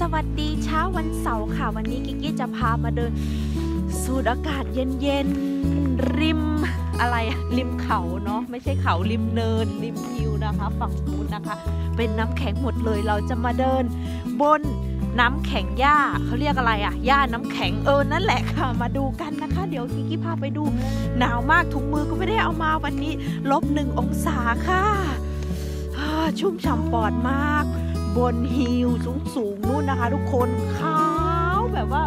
สวัสดีเช้าวันเสาร์ค่ะ วันนี้กิกกี้จะพามาเดิน สูดอากาศเย็นๆ ริมอะไรริมเขาเนาะไม่ใช่เขาริมเนิน ริมฮิวนะคะ ฝั่งนู้นนะคะ เป็นน้ำแข็งหมดเลยเราจะมาเดิน บนน้ำแข็งหญ้าเขาเรียกอะไรอะหญ้าน้ำแข็งเออนั่นแหละค่ะ มาดูกันนะคะ เดี๋ยวกิกกี้พาไปดู หนาวมากถุงมือก็ไม่ได้เอามาวันนี้ลบหนึ่งองศาค่ะชุ่มฉ่ำปอดมาก บนฮิลสูงสูงนู่นนะคะ ทุกคนขาวแบบว่า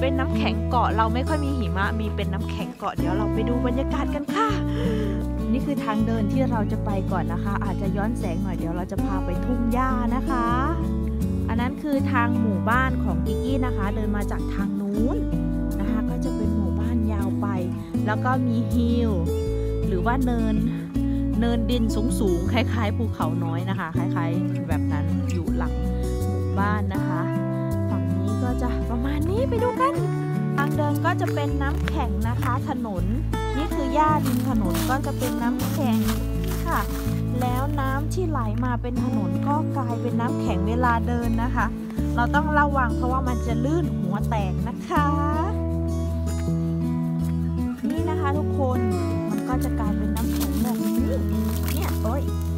เป็นน้ำแข็งเกาะเราไม่ค่อยมีหิมะ มีเป็นน้ำแข็งเกาะเดี๋ยวเราไปดูบรรยากาศกันค่ะ นี่คือทางเดินที่เราจะไปก่อนนะคะ อาจจะย้อนแสงหน่อยเดี๋ยวเราจะพาไปทุ่งหญ้านะคะ อันนั้นคือทางหมู่บ้านของกิกกี้นะคะ เดินมาจากทางนู้นนะคะ ก็จะเป็นหมู่บ้านยาวไป แล้วก็มีฮิลหรือว่าเนิน เนินดินสูงๆคล้ายๆภูเขาน้อยนะคะ คล้ายๆ แบบนั้นอยู่หลังหมู่บ้านนะคะ ฝั่งนี้ก็จะประมาณนี้ไปดูกัน ทางเดินก็จะเป็นน้ำแข็งนะคะ ถนนนี่คือหญ้าริมถนนก็จะเป็นน้ำแข็งค่ะ แล้วน้ำที่ไหลมาเป็นถนนก็กลายเป็นน้ำแข็งเวลาเดินนะคะ เราต้องระวังเพราะว่ามันจะลื่นหัวแตกนะคะ นี่นะคะทุกคนมันก็จะกลาย เ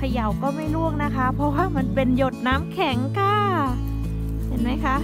ขย่าก็ไม่ล่วงนะคะ เพราะว่ามันเป็นหยดน้ำแข็งค่ะ เห็นไหมคะ